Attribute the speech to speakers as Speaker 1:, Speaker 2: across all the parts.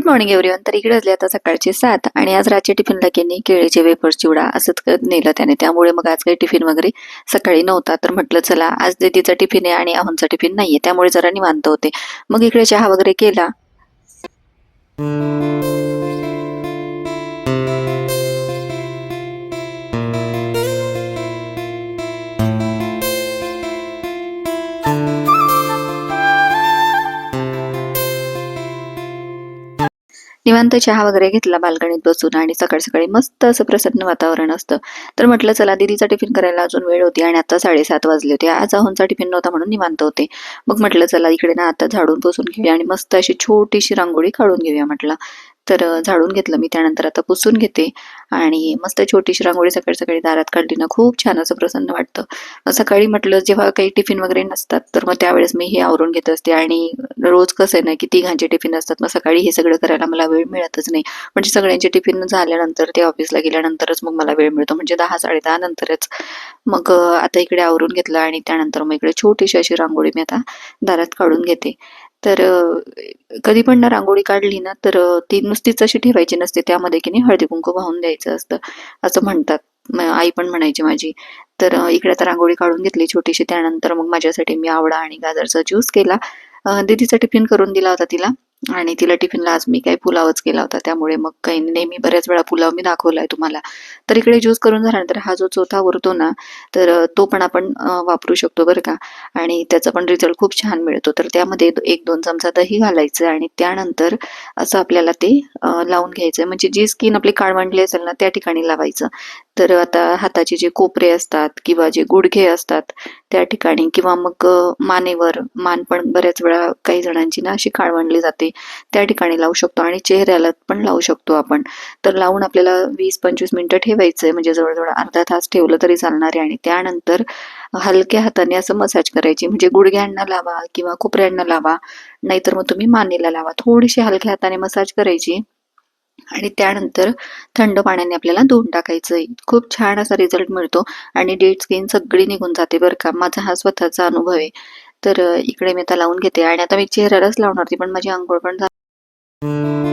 Speaker 1: Good morning everyone. तर इकडे असले आता सकाळचे सात आणि आज रातच्या टिफिनला केली केळीचे वेफर्स चिवडा असंच नेलं त्याने. त्यामुळे मग आज काही टिफिन वगैरे सकाळी नव्हता. तर म्हटलं चला आज दीदीचा टिफिन आहे आणि अहोंचा टिफिन नाहीये. त्यामुळे जरा निवांत होते. मग इकडे चहा वगैरे केला. निवांत चहा वगैरे घेतला बाल्कनीत बसून आणि सकाळी सकाळी मस्त असं प्रसन्न वातावरण असतं. तर म्हटलं चला दीदीचा टिफिन करायला अजून वेळ होती आणि आता साडेसात वाजले होते. आज अहोंचा टिफिन नव्हता म्हणून निवांत होते. मग म्हटलं चला इकडे ना आता झाडून पुसून घेऊया आणि मस्त अशी छोटीशी रांगोळी काढून घेऊया म्हटलं. तर झाडून घेतलं. मी त्यानंतर आता पुसून घेते. आणि मस्त छोटीशी रांगोळी सकाळी सकाळी दारात काढली ना खूप छान असं प्रसन्न वाटतं. सकाळी म्हटलं जेव्हा काही टिफिन वगैरे नसतात तर मग त्यावेळेस मी हे आवरून घेत असते. आणि रोज कसं आहे ना की तिघांचे टिफिन असतात. मग सकाळी हे सगळं करायला मला वेळ मिळतच नाही. म्हणजे सगळ्यांचे टिफिन झाल्यानंतर ते ऑफिसला गेल्यानंतरच मग मला वेळ मिळतो. म्हणजे दहा साडेदहा नंतरच. मग आता इकडे आवरून घेतलं आणि त्यानंतर मग इकडे छोटीशी अशी रांगोळी मी आता दारात काढून घेते. तर कधी पण ना रांगोळी काढली ना तर ती नुसतीच अशी ठेवायची नसते. त्यामध्ये की नाही हळदी कुंकू वाहून द्यायचं असतं असं म्हणतात. आई पण म्हणायची माझी. तर इकडे आता रांगोळी काढून घेतली छोटीशी. त्यानंतर मग माझ्यासाठी मी आवडा आणि गाजरचा ज्यूस केला. दीदीचा टिफिन करून दिला होता तिला. आणि तिला टिफिनला आज मी काही पुलावच केला होता. त्यामुळे मग काही नेहमी बऱ्याच वेळा पुलाव मी दाखवलाय तुम्हाला. तर इकडे ज्यूस करून झाल्यानंतर हा जो चौथा उरतो ना तर तो पण आपण वापरू शकतो बरं का. आणि त्याचा पण रिझल्ट खूप छान मिळतो. तर त्यामध्ये एक दोन चमचा दही घालायचं आणि त्यानंतर असं आपल्याला ते लावून घ्यायचं. म्हणजे जी स्किन आपली काळवंडली असेल ना त्या ठिकाणी लावायचं. तर आता हाताचे जे कोपरे असतात किंवा जे गुडघे असतात त्या ठिकाणी किंवा मग मानेवर मान पण बऱ्याच वेळा काही जणांची ना अशी काळवंडली जाते. त्या ठिकाणी लावू शकतो आणि चेहऱ्याला पण लावू शकतो आपण. तर लावून आपल्याला वीस पंचवीस मिनिटं ठेवायचं आहे म्हणजे जवळजवळ अर्धा तास ठेवलं तरी चालणार आहे. आणि त्यानंतर हलक्या हाताने असं मसाज करायची म्हणजे गुडघ्यांना लावा किंवा कोपऱ्यांना लावा नाहीतर मग तुम्ही मानेला लावा. थोडीशी हलक्या हाताने मसाज करायची. आणि त्यानंतर थंड पाण्याने आपल्याला धुवून टाकायचं आहे. खूप छान असा रिझल्ट मिळतो आणि डेड स्किन सगळी निघून जाते बरं का. माझा हा स्वतःचा अनुभव आहे. तर इकडे मी आता लावून घेते आणि आता मी चेहऱ्यालाच लावणार होती पण माझी आंघोळ पण झाली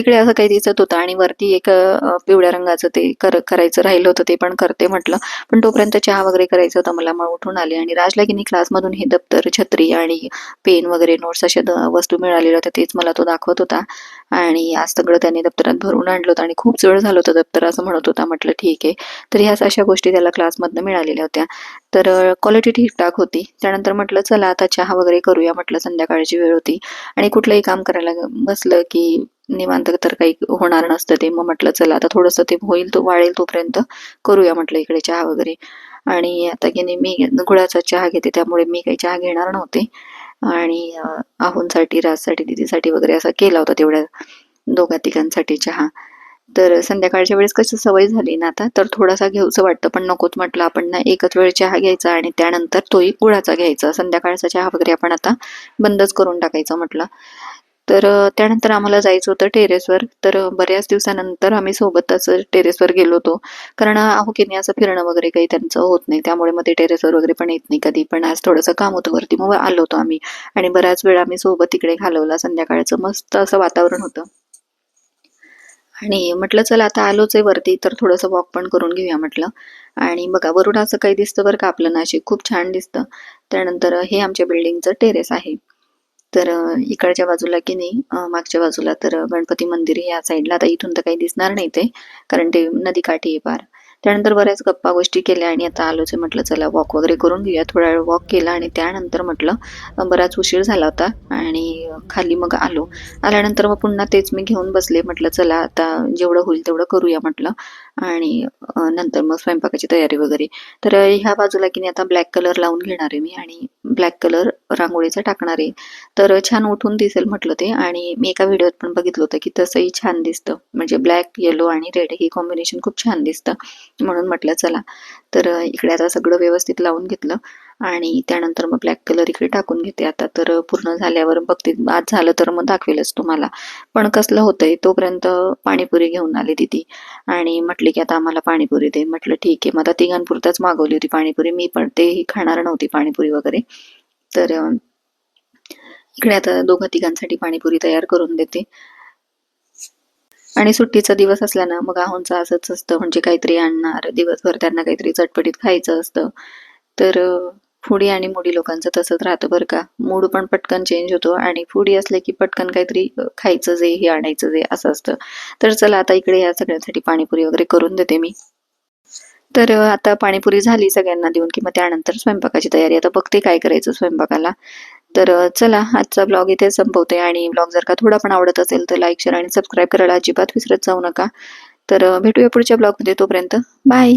Speaker 1: तिकडे असं काही दिसत होतं आणि वरती एक पिवळ्या रंगाचं ते कर करायचं राहिलं होतं ते पण करते म्हटलं. पण तोपर्यंत चहा वगैरे करायचं होतं. मला मग उठून आले आणि राजला की क्लासमधून हे दप्तर छत्री आणि पेन वगैरे नोट्स अशा द- वस्तू मिळालेल्या होत्या तेच मला तो दाखवत होता. आणि आज सगळं त्याने दप्तरात भरून आणलं होतं आणि खूप जड झालं होतं दप्तर असं म्हणत होता. म्हटलं ठीक आहे. तर ह्याच अशा गोष्टी त्याला क्लासमधनं मिळालेल्या होत्या. तर क्वालिटी ठीकठाक होती. त्यानंतर म्हटलं चला आता चहा वगैरे करूया. म्हटलं संध्याकाळची वेळ होती. आणि कुठलंही काम करायला बसलं की निवांत तर काही होणार नसतं ते. मग म्हटलं चला आता थोडंसं ते होईल तो वाळेल तोपर्यंत करूया म्हटलं इकडे चहा वगैरे. आणि आता की मी गुळाचा चहा घेते त्यामुळे मी काही चहा घेणार नव्हते. आणि अं, आहोंसाठी राजसाठी दिदीसाठी वगैरे असा केला होता तेवढ्या दोघा तिघांसाठी चहा. तर संध्याकाळच्या वेळेस कसं सवय झाली ना आता तर थोडासा घेऊचं वाटतं पण नकोच म्हटलं आपण ना एकच वेळ चहा घ्यायचा आणि त्यानंतर तोही गुळाचा घ्यायचा. संध्याकाळचा चहा वगैरे आपण आता बंदच करून टाकायचं म्हटलं. तर त्यानंतर आम्हाला जायचं होतं टेरेसवर. तर बऱ्याच दिवसानंतर आम्ही सोबतच टेरेसवर गेलो होतो. कारण अहो की नाही असं फिरणं वगैरे काही त्यांचं होत नाही. त्यामुळे मग ते टेरेसवर वगैरे पण येत नाही कधी. पण आज थोडंसं काम होतं वरती. मग आलो होतो आम्ही. आणि बराच वेळ आम्ही सोबत तिकडे घालवला. संध्याकाळचं मस्त असं वातावरण होतं. आणि म्हटलं चला आता आलोच आहे वरती. तर थोडंसं वॉक पण करून घेऊया म्हटलं. आणि बघा वरून असं काही दिसतं बरं का आपलं नाशिक. खूप छान दिसतं. त्यानंतर हे आमच्या बिल्डिंगचं टेरेस आहे. तर इकडच्या बाजूला की नाही मागच्या बाजूला तर गणपती मंदिर आहे या साईडला. आता इथून तर काही दिसणार नाही ते कारण ते नदी काठी आहे पार. त्यानंतर बऱ्याच गप्पा गोष्टी केल्या आणि आता आलोच म्हटलं चला वॉक वगैरे करून घेऊया. थोडा वेळ वॉक केला आणि त्यानंतर म्हटलं बराच उशीर झाला होता आणि खाली मग आलो. आल्यानंतर मग पुन्हा तेच मी घेऊन बसले. म्हटलं चला आता जेवढं होईल तेवढं करूया म्हटलं. आणि नंतर मग स्वयंपाकाची तयारी वगैरे. तर ह्या बाजूला की नाही आता ब्लॅक कलर लावून घेणार आहे मी आणि ब्लॅक कलर रांगोळीचा टाकणार आहे. तर छान उठून दिसेल म्हटलं ते. आणि मी एका व्हिडिओत पण बघितलं होतं की तसंही छान दिसतं. म्हणजे ब्लॅक येलो आणि रेड हे कॉम्बिनेशन खूप छान दिसतं. म्हणून म्हटलं चला. तर इकडे आता सगळं व्यवस्थित लावून घेतलं आणि त्यानंतर मग ब्लॅक कलर इकडे टाकून घेते. आता तर पूर्ण झाल्यावर बघते आज झालं तर मग दाखवेलच तुम्हाला. पण कसलं होतंय तोपर्यंत पाणीपुरी घेऊन आली दिदी आणि म्हटली की आता आम्हाला पाणीपुरी दे. म्हटलं ठीक आहे. मग आता तिघांपुरताच मागवली होती पाणीपुरी. मी पण तेही खाणार नव्हती पाणीपुरी वगैरे. तर इकडे आता दोघं तिघांसाठी पाणीपुरी तयार करून देते. आणि सुट्टीचा दिवस असला ना मग आहोंचं असंच असतं. म्हणजे काहीतरी आणणार दिवसभर त्यांना काहीतरी चटपटीत खायचं असतं. तर फुडी आणि मुडी लोकांचं तसंच राहतं बरं का. मूड पण पटकन चेंज होतो आणि फुडी असले की पटकन काहीतरी खायचं जे हे आणायचं जे असं असतं. तर चला आता इकडे या सगळ्यांसाठी पाणीपुरी वगैरे करून देते मी. तर आता पाणीपुरी झाली सगळ्यांना देऊन की मग त्यानंतर स्वयंपाकाची तयारी. आता बघते काय करायचं स्वयंपाकाला. तर चला आजचा ब्लॉग इथे संपवते आणि ब्लॉग जर का थोडा पण आवडत असेल तर लाईक शेअर आणि सबस्क्राईब करायला अजिबात विसरत जाऊ नका. तर भेटूया पुढच्या ब्लॉगमध्ये तोपर्यंत. बाय!